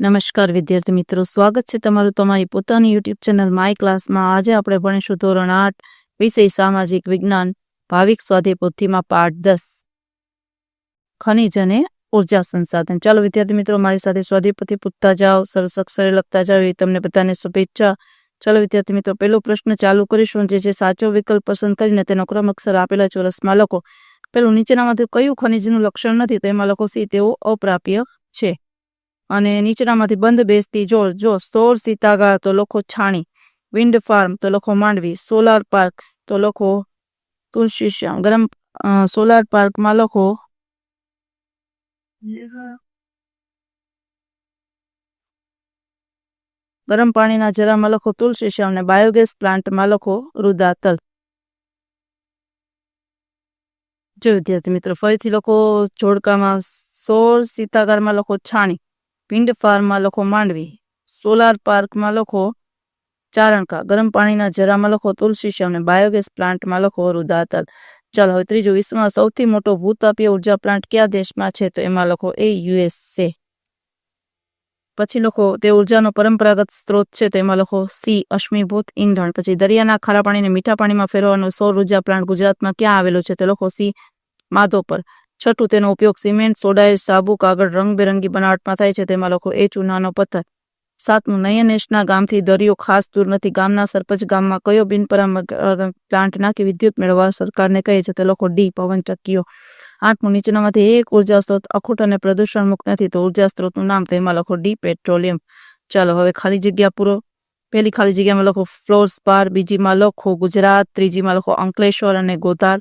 નમસ્કાર વિદ્યાર્થી મિત્રો, સ્વાગત છે તમારું તમારી પોતાની યુટ્યુબ ચેનલ માય ક્લાસમાં આજે આપણે ભણીશું ધોરણ આઠ, વિષય સામાજિક વિજ્ઞાન, ભાવિક સ્વાધ્યાય પોથીમાં પાઠ દસ. ખનિજ અને ઊર્જા સંસાધન. ચાલો વિદ્યાર્થી મિત્રો, મારી સાથે સ્વાધ્યાય પૂછતા જાઓ, સરસ અક્ષરે લખતા જાઓ એ તમને બધાને શુભેચ્છા. ચાલો વિદ્યાર્થી મિત્રો, પહેલો પ્રશ્ન ચાલુ કરીશું. જે છે, સાચો વિકલ્પ પસંદ કરીને તેનો ક્રમ અક્ષર આપેલા ચોરસમાં લખો. પેલું નીચેનામાંથી કયું ખનિજનું લક્ષણ નથી, તો એમાં લખો સી, તેઓ અપ્રાપ્ય છે. અને નીચેનામાંથી બંધ બેસતી જો જો સૌર સીતાગાર તો લખો છાણી, વિન્ડ ફાર્મ તો લખો માંડવી, સોલાર પાર્ક તો લખો તુલસીશ્યામ ગરમ સોલાર પાર્કમાં લખો ગરમ પાણીના જરામાં લખો તુલસી શ્યામ અને બાયોગેસ પ્લાન્ટમાં લખો રુદાતલ જો વિદ્યાર્થી મિત્રો ફરીથી લખો, જોડકામાં સોળ સીતાગારમાં લખો છાણી. પિંડ ફાર્મમાં લખો માંડવી, સોલાર પાર્કમાં લખો ચારણકા, ગરમ પાણીના જરામાં લખો તુલસી અને બાયોગેસ પ્લાન્ટમાં લખો રુદાતલ ચાલો, હવે ત્રીજું વિશ્વમાં સૌથી મોટો ભૂતાપીય ઊર્જા પ્લાન્ટ કયા દેશમાં છે? તો એમાં લખો એ યુએસએ પછી લખો, તે ઉર્જાનો પરંપરાગત સ્ત્રોત છે તેમાં લખો સી, અશ્મિભૂત ઈંધણ. પછી દરિયાના ખારા પાણીને મીઠા પાણીમાં ફેરવવાનો સૌર ઊર્જા પ્લાન્ટ ગુજરાતમાં ક્યાં આવેલો છે? તે લખો સી, માધોપર. છઠ્ઠું તેનો ઉપયોગ સિમેન્ટ સોડા સાબુ, કાગળ, રંગબેરંગી બનાવટમાં થાય છે. તેમાં લખો, એ ચૂનાનો પથ્થર. સાતમું, નયનેશના ગામથી દરિયો ખાસ દૂર નથી. ગામના સરપંચ ગામમાં કયો બિનપરંપરાગત પ્લાન્ટ નાખી વિદ્યુત મેળવવા સરકારને કહે છે? તે લોકો ડી, પવન ચક્કીઓ. આઠમું, નીચેનામાંથી એક ઊર્જા સ્ત્રોત અખૂટ અને પ્રદૂષણ મુક્ત નથી. તો ઊર્જા સ્ત્રોતનું નામ તેમાં લખો, ડી, પેટ્રોલિયમ. ચાલો, હવે ખાલી જગ્યા પૂરો. પહેલી ખાલી જગ્યામાં લખો, ફ્લોર સ્પાર. બીજીમાં લખો, ગુજરાત. ત્રીજીમાં લખો, અંકલેશ્વર અને ગોધાર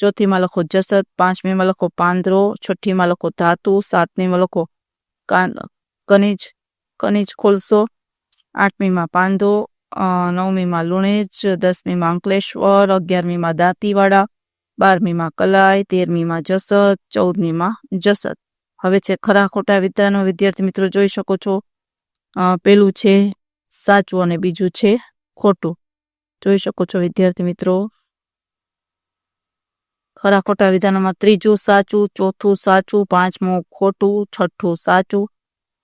ચોથીમાં લખો જસદ પાંચમીમાં લખો પાંદરો છઠ્ઠીમાં લખો ધાતુ સાતમીમાં લખો કાન- કનિજ ખોલશો. આઠમીમાં પાંદો નવમીમાં લુણેજ દસમીમાં અંકલેશ્વર અગિયારમીમાં દાંતીવાડા બારમીમાં કલાઈ તેરમીમાં જસદ ચૌદમીમાં જસદ. હવે છે ખરા ખોટા વિદ્યાનો વિદ્યાર્થી મિત્રો જોઈ શકો છો. પેલું છે સાચું અને બીજું છે ખોટું. જોઈ શકો છો વિદ્યાર્થી મિત્રો. ખરા ખોટા વિધાનમાં ત્રીજું, સાચું, ચોથું, સાચું, પાંચમું, ખોટું, છઠ્ઠું, સાચું,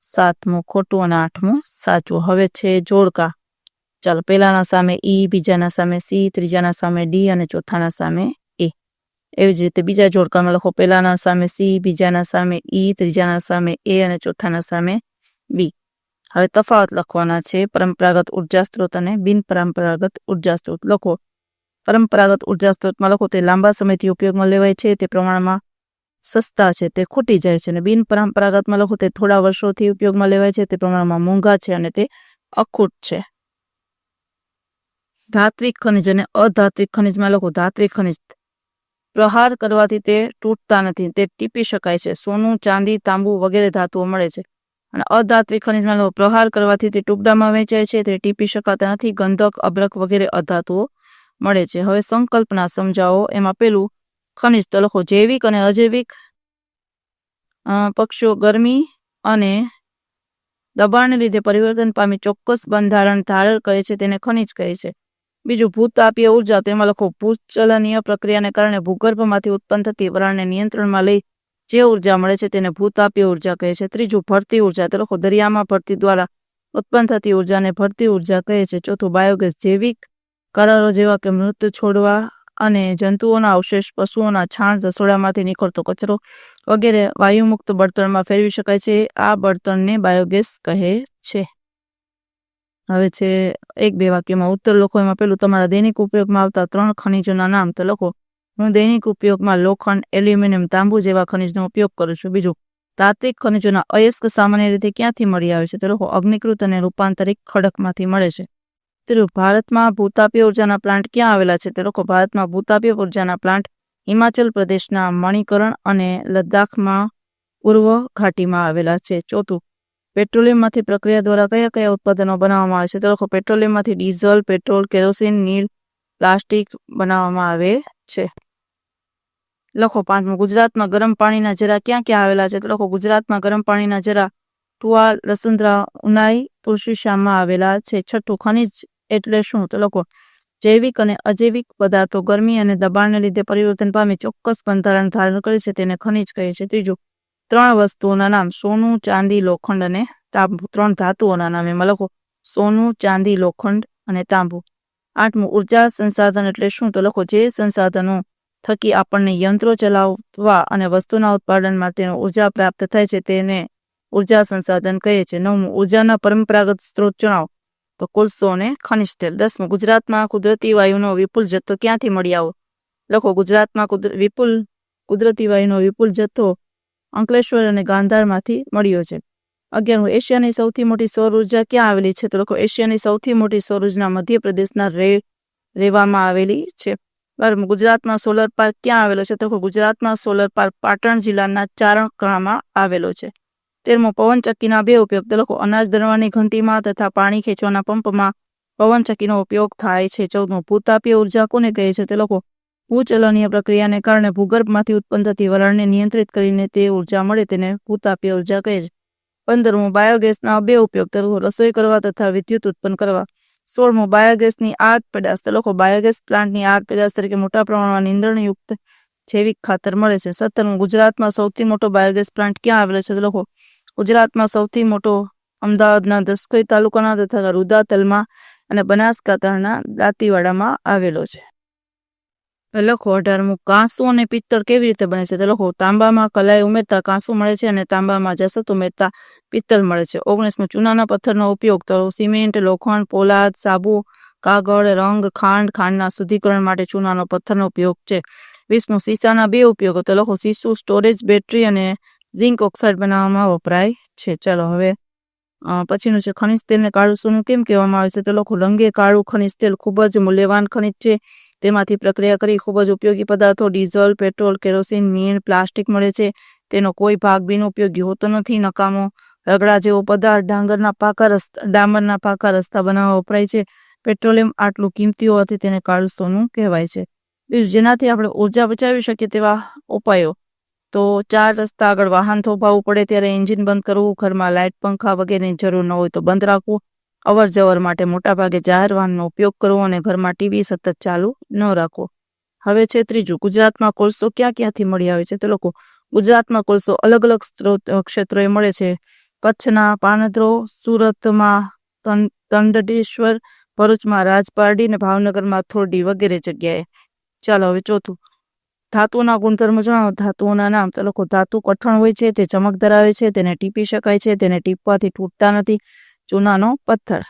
સાતમું, ખોટું અને આઠમું, સાચું. હવે છે જોડકા. ચાલો, પહેલાના સામે ઈ બીજાના સામે સી ત્રીજાના સામે ડી અને ચોથાના સામે એ એવી જ રીતે બીજા જોડકામાં લખો. પહેલાના સામે સી બીજાના સામે ઈ ત્રીજાના સામે એ અને ચોથાના સામે બી હવે તફાવત લખવાના છે. પરંપરાગત ઊર્જા સ્ત્રોત અને બિનપરંપરાગત ઊર્જા સ્ત્રોત. લખો. પરંપરાગત ઊર્જા સ્ત્રોતમાં લખો તે લાંબા સમયથી ઉપયોગમાં લેવાય છે, તે પ્રમાણમાં સસ્તા છે, તે ખૂટી જાય છે અને બિનપરંપરાગતમાં લખો તે થોડા વર્ષોથી ઉપયોગમાં લેવાય છે, તે પ્રમાણમાં મોંઘા છે અને તે અખૂટ છે. ધાત્વિક ખનિજ અને અધાત્વિક ખનિજમાં લખો ધાત્વિક ખનિજ પ્રહાર કરવાથી તે તૂટતા નથી, તે ટીપી શકાય છે, સોનું, ચાંદી, તાંબુ વગેરે ધાતુઓ મળે છે અને અધાત્વિક ખનિજમાં લખો પ્રહાર કરવાથી તે ટુકડામાં વેચાય છે, તે ટીપી શકાતા નથી, ગંધક, અબ્રક વગેરે અધાતુઓ મળે છે. હવે સંકલ્પના સમજાવો. એમાં પેલું ખનિજ તો લખો જૈવિક અને અજૈવિક પક્ષીઓ ગરમી અને દબાણને લીધે પરિવર્તન પામી ચોક્કસ બંધારણ ધારણ કરે છે તેને ખનિજ કહે છે. બીજું ભૂતાપીય ઊર્જા તેમાં લખો ભૂચલનીય પ્રક્રિયાને કારણે ભૂગર્ભમાંથી ઉત્પન્ન થતી વરાળને નિયંત્રણમાં લઈ જે ઊર્જા મળે છે તેને ભૂતાપીય ઊર્જા કહે છે. ત્રીજું ભરતી ઊર્જા તે લખો દરિયામાં ભરતી દ્વારા ઉત્પન્ન થતી ઉર્જાને ભરતી ઊર્જા કહે છે. ચોથું બાયોગેસ જૈવિક કરારો જેવા કે મૃત છોડવા અને જંતુઓના અવશેષ, પશુઓના છાણ, રસોડામાંથી નીકળતો કચરો વગેરે વાયુમુક્ત બળતણમાં ફેરવી શકાય છે. આ બળતણને બાયોગેસ કહે છે. હવે છે એક બે વાક્યમાં ઉત્તર લખો. એમાં પેલું, તમારા દૈનિક ઉપયોગમાં આવતા ત્રણ ખનિજોના નામ તો લખો. હું દૈનિક ઉપયોગમાં લોખંડ, એલ્યુમિનિયમ, તાંબુ જેવા ખનિજનો ઉપયોગ કરું છું. બીજું, તાત્વિક ખનિજોના અયસ્ક સામાન્ય રીતે ક્યાંથી મળી આવે છે? તો લખો, અગ્નિકૃત અને રૂપાંતરિક ખડકમાંથી મળે છે. ત્રીજું ભારતમાં ભૂતાપીય ઉર્જાના પ્લાન્ટ ક્યાં આવેલા છે તે લોકો ભારતમાં ભૂતાપીય ઉર્જાના પ્લાન્ટ હિમાચલ પ્રદેશના મણિકરણ અને લદ્દાખમાં પૂર્વ ઘાટીમાં આવેલા છે. ચોથું, પેટ્રોલિયમમાંથી પ્રક્રિયા દ્વારા કયા કયા ઉત્પાદનો બનાવવામાં આવે છે તે લખો પેટ્રોલિયમમાંથી ડીઝલ, પેટ્રોલ, કેરોસીન, નીલ, પ્લાસ્ટિક બનાવવામાં આવે છે. લખો, પાંચમું, ગુજરાતમાં ગરમ પાણીના જરા ક્યાં ક્યાં આવેલા છે તો લખો ગુજરાતમાં ગરમ પાણીના જરા ટુઆ લસુંદ્રા ઉનાઈ તુલસીશ્યામમાં આવેલા છે. છઠ્ઠું, ખનિજ એટલે શું? તો લખો જૈવિક અને અજૈવિક પદાર્થો ગરમી અને દબાણને લીધે પરિવર્તન પામી ચોક્કસ બંધારણ ધારણ કરે છે તેને ખનિજ કહે છે. ત્રીજું, ત્રણ વસ્તુઓના નામ સોનું, ચાંદી, લોખંડ અને તાંબુ. ત્રણ ધાતુઓના નામે એમાં લખો. સોનું, ચાંદી, લોખંડ અને તાંબુ. આઠમું, ઊર્જા સંસાધન એટલે શું? તો લખો, જે સંસાધનો થકી આપણને યંત્રો ચલાવવા અને વસ્તુના ઉત્પાદન માટેનો ઊર્જા પ્રાપ્ત થાય છે તેને ઊર્જા સંસાધન કહે છે. નવમું, ઉર્જાના પરંપરાગત સ્ત્રોત જણાવો. તો કોલસો અને ખનિજ તેલ. દસમું, ગુજરાતમાં કુદરતી વાયુનો વિપુલ જથ્થો ક્યાંથી મળી આવો? લખો, ગુજરાતમાં વિપુલ, કુદરતી વાયુનો વિપુલ જથ્થો અંકલેશ્વર અને ગાંધારમાંથી મળ્યો છે. અગિયારમું, એશિયાની સૌથી મોટી સૌર ઊર્જા ક્યાં આવેલી છે? તો લખો, એશિયાની સૌથી મોટી સૌર ઊર્જા મધ્યપ્રદેશના રે, રેવામાં આવેલી છે. બારમું, ગુજરાતમાં સોલર પાર્ક ક્યાં આવેલો છે? તો ગુજરાતમાં સોલર પાર્ક પાટણ જિલ્લાના ચારણકામાં આવેલો છે. તેરમો પવનચક્કીના બે ઉપયોગ તો લખો અનાજ દરવાની ઘંટીમાં તથા પાણી ખેંચવાના પંપમાં પવનચક્કીનો ઉપયોગ થાય છે. ચૌદમો, ભૂતાપીય ઊર્જા કોને કહે છે? તે લોકો ભૂચલનીય પ્રક્રિયાને કારણે ભૂગર્ભમાંથી ઉત્પન્ન થતી વરાળને નિયંત્રિત કરીને તે ઊર્જા મળે તેને ભૂતાપીય ઊર્જા કહે છે. પંદરમો, બાયોગેસના બે ઉપયોગ તે લોકો રસોઈ કરવા તથા વિદ્યુત ઉત્પન્ન કરવા. સોળમો, બાયોગેસની આગ પેદાશ તે લોકો બાયોગેસ પ્લાન્ટની આગ પેદાશ તરીકે મોટા પ્રમાણમાં નિંદણયુક્ત જૈવિક ખાતર મળે છે. સત્તરમું ગુજરાતમાં સૌથી મોટો બાયોગેસ પ્લાન્ટ ક્યાં આવેલો છે લખો. ગુજરાતમાં સૌથી મોટો અમદાવાદના દસકોઈ તાલુકાના તથા રુદાતલમાં અને બનાસકાંઠાના દાંતીવાડામાં આવેલો છે. લખો, અઢારમું, કાંસુ અને પિત્તળ કેવી રીતે બને છે તો લખો. તાંબામાં કલાઈ ઉમેરતા કાંસુ મળે છે અને તાંબામાં જસત ઉમેરતા પિત્તળ મળે છે. ઓગણીસમું ચૂનાના પથ્થરનો ઉપયોગ તો સિમેન્ટ, લોખંડ, પોલાદ, સાબુ, કાગળ, રંગ, ખાંડ, ખાંડના શુદ્ધિકરણ માટે ચૂનાનો પથ્થરનો ઉપયોગ છે. વીસમું સીસાના બે ઉપયોગો, તો લખો સીસુ, સ્ટોરેજ, બેટરી અને ઝિંક ઓક્સાઇડ બનાવવામાં વપરાય છે. ચાલો હવે પછીનું છે ખનિજ તેલને કાળું સોનું કેમ કહેવામાં આવે છે? તો લખો રંગે કાળું ખનિજ તેલ ખૂબ જ મૂલ્યવાન ખનિજ છે. તેમાંથી પ્રક્રિયા કરી ખૂબ જ ઉપયોગી પદાર્થો, ડીઝલ, પેટ્રોલ, કેરોસીન, મીણ, પ્લાસ્ટિક મળે છે. તેનો કોઈ ભાગ બિનઉપયોગી હોતો નથી. નકામો રગડા જેવો પદાર્થ ડાંગરના પાકા રસ્તા ડામરના પાકા રસ્તા બનાવવા વપરાય છે. પેટ્રોલિયમ આટલું કિંમતી હોવાથી તેને કાળું સોનું કહેવાય છે. જેનાથી આપણે ઊર્જા બચાવી શકીએ તેવા ઉપાયો. તો ચાર રસ્તા આગળ વાહન થોભાવવું પડે ત્યારે એન્જિન બંધ કરવું, ઘરમાં લાઇટ પંખા વગેરેની જરૂર ન હોય તો બંધ રાખવું અવર જવર માટે મોટાભાગે જાહેર વાહનનો ઉપયોગ કરવો અને ઘરમાં ટીવી સતત ચાલુ ન રાખવો. હવે છે ત્રીજું, ગુજરાતમાં કોલસો ક્યાં ક્યાંથી મળી આવે છે? તો લોકો, ગુજરાતમાં કોલસો અલગ અલગ સ્ત્રોત ક્ષેત્રોએ મળે છે. કચ્છના પાનદ્રો સુરતમાં તંડેશ્વર, ભરૂચમાં રાજપારડી અને ભાવનગરમાં થોરડી વગેરે જગ્યાએ ચાલો હવે ચોથું. ધાતુના ગુણધર્મ જણાવો. ધાતુઓના નામ. તો લખો, ધાતુ કઠણ હોય છે, તે ચમક ધરાવે છે, તેને ટીપી શકાય છે, તેને ટીપવાથી તૂટતા નથી. ચૂનાનો પથ્થર.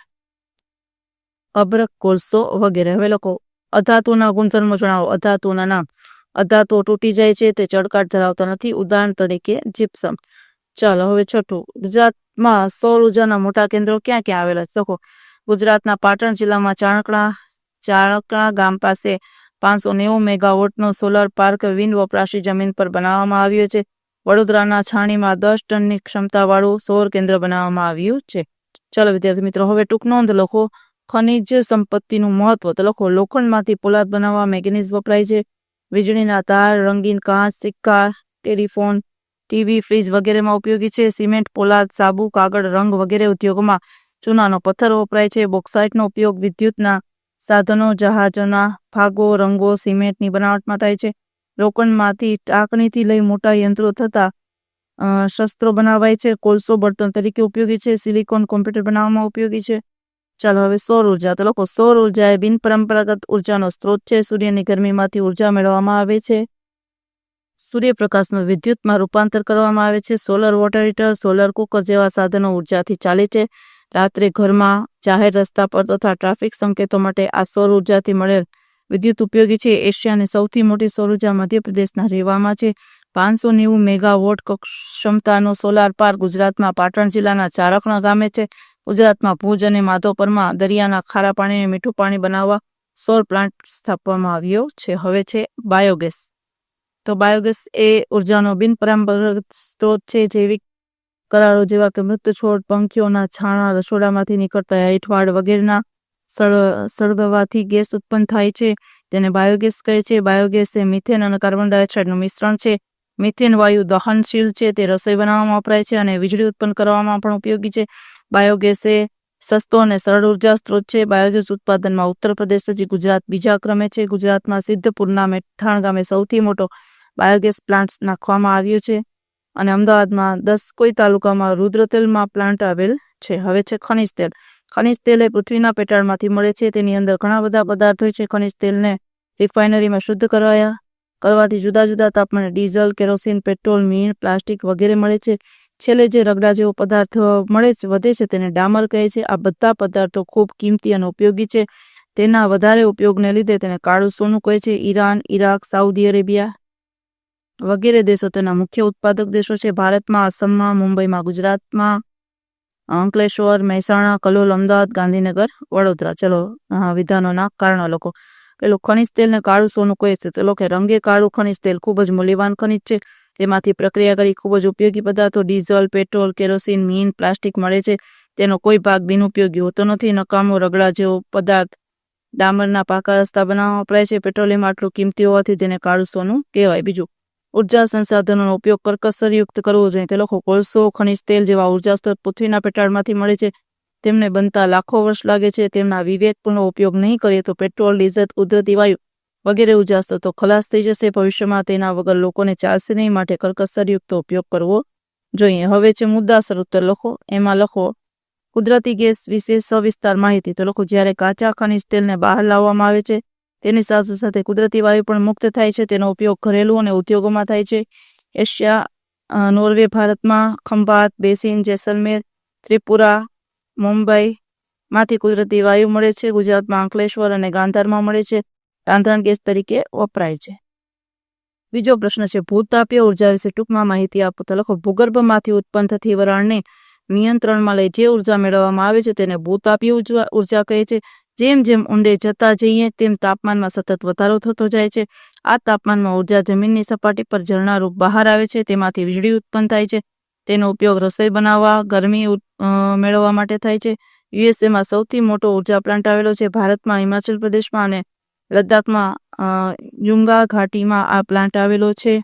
અબરક, કોલસો વગેરે. હવે લખો, અધાતુના ગુણધર્મો જણાવો. અધાતુના નામ. અધાતુઓ તૂટી જાય છે, તે ચડકાટ ધરાવતા નથી. ઉદાહરણ તરીકે જીપ્સમ ચાલો, હવે છઠ્ઠું. ગુજરાતમાં સૌર ઉર્જાના મોટા કેન્દ્રો ક્યાં ક્યાં આવેલા છે? લખો, ગુજરાતના પાટણ જિલ્લામાં ચાણકણા ચાણકણા ગામ પાસે પાંચસો નેવું મેગાવોટનો સોલાર પાર્ક વિન વપરાશી જમીન પર બનાવવામાં આવ્યો છે. વડોદરાના છાણીમાં દસ ટનની ક્ષમતાવાળું સૌર કેન્દ્ર બનાવવામાં આવ્યું છે. ચાલો વિદ્યાર્થી મિત્રો, હવે ટૂંક નોંધ લખો. ખનિજ સંપત્તિનું મહત્વ. તો લખો, લોખંડમાંથી પોલાદ બનાવવા મેગ્નેઝ વપરાય છે. વીજળીના તાર, રંગીન કાચ, સિક્કા, ટેલિફોન, ટીવી, ફ્રીજ વગેરેમાં ઉપયોગી છે. સિમેન્ટ, પોલાદ, સાબુ, કાગળ, રંગ વગેરે ઉદ્યોગોમાં ચૂનાનો પથ્થર વપરાય છે. બોક્સાઇટનો ઉપયોગ વિદ્યુતના સાધનો, જહાજોના ભાગો, રંગો, સિમેન્ટની બનાવટમાં થાય છે. લોખંડમાંથી ટાંકણીથી લઈ મોટા યંત્રો થતા શસ્ત્રો બનાવાય છે. કોલસો, બળતણ તરીકે ઉપયોગી છે. સિલિકોન કોમ્પ્યુટર બનાવવામાં ઉપયોગી છે. ચાલો હવે સૌર ઊર્જા. તો લોકો સૌર ઊર્જા એ બિન પરંપરાગત ઉર્જાનો સ્ત્રોત છે. સૂર્યની ગરમીમાંથી ઊર્જા મેળવવામાં આવે છે. સૂર્યપ્રકાશનું વિદ્યુતમાં રૂપાંતર કરવામાં આવે છે. Solar water heater, solar cooker જેવા સાધનો ઉર્જાથી ચાલે છે. રાત્રે ઘરમાં જાહેર રસ્તા પર તથા ટ્રાફિક સંકેતો માટે આ સૌર ઉર્જાથી મળેલ વિદ્યુત ઉપયોગી છે. એશિયાની સૌથી મોટી સૌર ઊર્જા મધ્યપ્રદેશના રેવામાં છે. પાંચસો નેવું મેગાવોટ ક્ષમતાનો સોલાર પાર્ક ગુજરાતમાં પાટણ જિલ્લાના ચારકણા ગામે છે. ગુજરાતમાં ભુજ અને માધવપરમાં દરિયાના ખારા પાણીને મીઠું પાણી બનાવવા સૌર પ્લાન્ટ સ્થાપવામાં આવ્યો છે. હવે છે બાયોગેસ. તો બાયોગેસ એ ઉર્જાનો બિનપરંપરાગત સ્ત્રોત છે જૈવિક કરારો જેવા કે મૃત છોડ, પંખીઓના છાણા, રસોડામાંથી નીકળતા હેઠવાડ વગેરેના સળ, સળગવાથી ગેસ ઉત્પન્ન થાય છે. તેને બાયોગેસ કહે છે. બાયોગેસ એ મિથેન અને કાર્બન ડાયોક્સાઇડનું મિશ્રણ છે. મિથેન વાયુ દહનશીલ છે. તે રસોઈ બનાવવામાં વપરાય છે અને વીજળી ઉત્પન્ન કરવામાં પણ ઉપયોગી છે. બાયોગેસ એ સસ્તો અને સરળ ઊર્જા સ્ત્રોત છે. બાયોગેસ ઉત્પાદનમાં ઉત્તર પ્રદેશ પછી ગુજરાત બીજા ક્રમે છે. ગુજરાતમાં સિદ્ધપુરના મેઠાણ ગામે સૌથી મોટો બાયોગેસ પ્લાન્ટ નાખવામાં આવ્યો છે. અને અમદાવાદમાં દસ કોઈ તાલુકામાં રુદ્રતેલમાં પ્લાન્ટ આવેલ છે. હવે છે ખનિજ તેલ. ખનિજ તેલ એ પૃથ્વીના પેટાળમાંથી મળે છે. તેની અંદર ઘણા બધા પદાર્થ હોય છે. ખનિજ તેલને રિફાઇનરીમાં શુદ્ધ કરાયા. કરવાથી જુદા જુદા તાપમાને ડીઝલ, કેરોસીન, પેટ્રોલ, મીણ, પ્લાસ્ટિક વગેરે મળે છે. છેલ્લે જે રગડા જેવો પદાર્થ મળે છે, વધે છે તેને ડામર કહે છે. આ બધા પદાર્થો ખૂબ કિંમતી અને ઉપયોગી છે. તેના વધારે ઉપયોગને લીધે તેને કાળું સોનું કહે છે. ઈરાન, ઈરાક, સાઉદી અરેબિયા વગેરે દેશો તેના મુખ્ય ઉત્પાદક દેશો છે. ભારતમાં, આસામમાં, મુંબઈમાં, ગુજરાતમાં, અંકલેશ્વર, મહેસાણા, કલોલ, અમદાવાદ, ગાંધીનગર, વડોદરા. ચલો વિધાનોના કારણો લોકો પેલું ખનિજ તેલને કાળું સોનું કહે છે. તે લોકો રંગે કાળું ખનિજ તેલ ખૂબ જ મૂલ્યવાન ખનિજ છે. તેમાંથી પ્રક્રિયા કરી ખૂબ જ ઉપયોગી પદાર્થો, ડીઝલ, પેટ્રોલ, કેરોસીન, મીન, પ્લાસ્ટિક મળે છે. તેનો કોઈ ભાગ બિનઉપયોગી હોતો નથી. નકામો, રગડા જેવો પદાર્થ ડામરના પાકા રસ્તા બનાવવા વપરાય છે. પેટ્રોલિયમ આટલું કિંમતી હોવાથી તેને કાળું સોનું કહેવાય. બીજું ઊર્જા સંસાધનોનો ઉપયોગ કરકસરયુક્ત કરવો જોઈએ. તે લોકો કોલસો, ખનિજ તેલ જેવા ઊર્જા સ્ત્રોત પૃથ્વીના પેટાળમાંથી મળે છે. તેમને બનતા લાખો વર્ષ લાગે છે. તેમના વિવેકપૂર્ણ ઉપયોગ નહીં કરીએ તો પેટ્રોલ, ડીઝલ, કુદરતી વાયુ વગેરે ઊર્જા સ્ત્રોતો ખલાસ થઈ જશે. ભવિષ્યમાં તેના વગર લોકોને ચાલશે નહીં. માટે કરકસરયુક્ત ઉપયોગ કરવો જોઈએ. હવે છે મુદ્દાસર ઉત્તર લખો, એમાં લખો, કુદરતી ગેસ વિશે સવિસ્તાર માહિતી. તો લખો, જ્યારે કાચા ખનિજ તેલને બહાર લાવવામાં આવે છે તેની સાથે સાથે કુદરતી વાયુ પણ મુક્ત થાય છે. તેનો ઉપયોગ ઘરેલું અને ઉદ્યોગોમાં થાય છે. એશિયા નોર્વે, ભારતમાં ખંભાત, બેસિન, જેસલમેર, ત્રિપુરા, મુંબઈ માંથી કુદરતી વાયુ મળે છે. ગુજરાતમાં અંકલેશ્વર અને ગાંધારમાં મળે છે. રાંધણ ગેસ તરીકે વપરાય છે. બીજો પ્રશ્ન છે, ભૂતાપીય ઊર્જા વિશે ટૂંકમાં માહિતી આપો તો લખો. ભૂગર્ભમાંથી ઉત્પન્ન થતી વરાળને નિયંત્રણમાં લઈ જે ઊર્જા મેળવવામાં આવે છે તેને ભૂતાપીય ઊર્જા કહે છે. જેમ જેમ ઊંડે જતા જઈએ, તેમ તાપમાનમાં સતત વધારો થતો જાય છે. આ તાપમાનમાં ઊર્જા જમીનની સપાટી પર ઝરણારૂપ બહાર આવે છે, તેમાંથી વીજળી ઉત્પન્ન થાય છે. તેનો ઉપયોગ રસોઈ બનાવવા, ગરમી મેળવવા માટે થાય છે. યુએસએમાં સૌથી મોટો ઊર્જા પ્લાન્ટ આવેલો છે ભારતમાં, હિમાચલ પ્રદેશમાં અને લદ્દાખમાં યુંગા ઘાટીમાં આ પ્લાન્ટ આવેલો છે.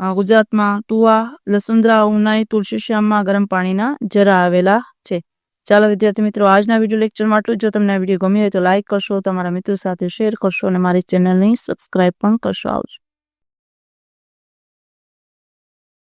ગુજરાતમાં ટુવા લસુંદરા ઉનાઈ તુલસીશ્યામમાં ગરમ પાણીના જરા આવેલા છે. ચાલો વિદ્યાર્થી મિત્રો, આજના વીડિયો લેક્ચરમાં આટલું જો. તમને આ વીડિયો ગમ્યો હોય તો લાઇક કરશો, તમારા મિત્રો સાથે શેર કરશો અને મારી ચેનલને સબસ્ક્રાઇબ પણ કરશો આવજો.